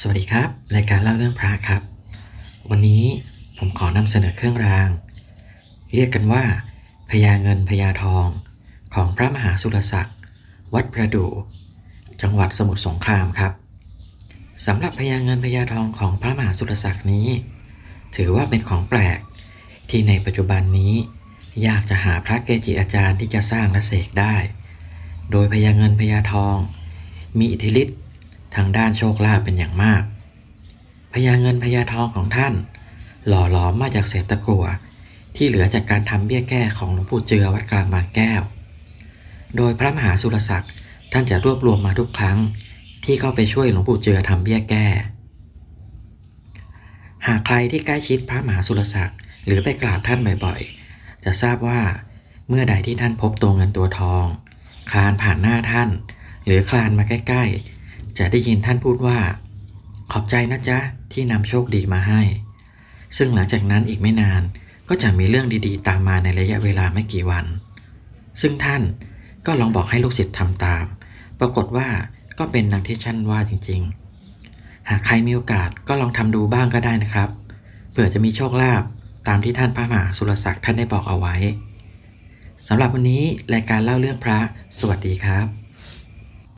สวัสดีครับ รายการเล่าเรื่องพระครับ วันนี้ผมขอนำเสนอเครื่องราง เรียกกันว่าพญาเงินพญาทอง ของพระมหาสุรศักดิ์วัดประดู่จังหวัดสมุทรสงครามครับสำหรับพญาเงินพญาทองของพระมหาสุรศักดิ์นี้ ถือว่าเป็นของแปลก ที่ในปัจจุบันนี้ ยากจะหาพระเกจิอาจารย์ที่จะสร้างและเสกได้ โดยพญาเงินพญาทอง มีอิทธิฤทธิ์ ทางด้านโชคลาภเป็นอย่างมากพญาเงินพญาทองของท่าน หล่อหลอมมาจากเศษตะกั่วที่เหลือจากการทำเบี้ยแก้ของหลวงปู่เจือวัดกลางบางแก้ว โดยพระมหาสุรศักดิ์ท่านจะรวบรวมมาทุกครั้ง ที่เข้าไปช่วยหลวงปู่เจือทำเบี้ยแก้ หากใครที่ใกล้ชิดพระมหาสุรศักดิ์หรือไปกราบท่านบ่อยๆ จะทราบว่าเมื่อใดที่ท่านพบตัวเงินตัวทอง คลานผ่านหน้าท่าน หรือคลานมาใกล้ ๆ จะได้ยินท่านพูดว่า ขอบใจนะจ๊ะ ที่นำโชคดีมาให้ ซึ่งหลังจากนั้นอีกไม่นานก็จะมีเรื่องดีๆ ตามมาในระยะเวลาไม่กี่วัน ซึ่งท่านก็ลองบอกให้ลูกศิษย์ทำตาม ปรากฏว่าก็เป็นดังที่ท่านว่าจริง ๆ หากใครมีโอกาสก็ลองทำดูบ้างก็ได้นะครับ เผื่อจะมีโชคลาภตามที่ท่านพระมหาสุรศักดิ์ท่านได้บอกเอาไว้สำหรับวันนี้รายการเล่าเรื่องพระ สวัสดีครับ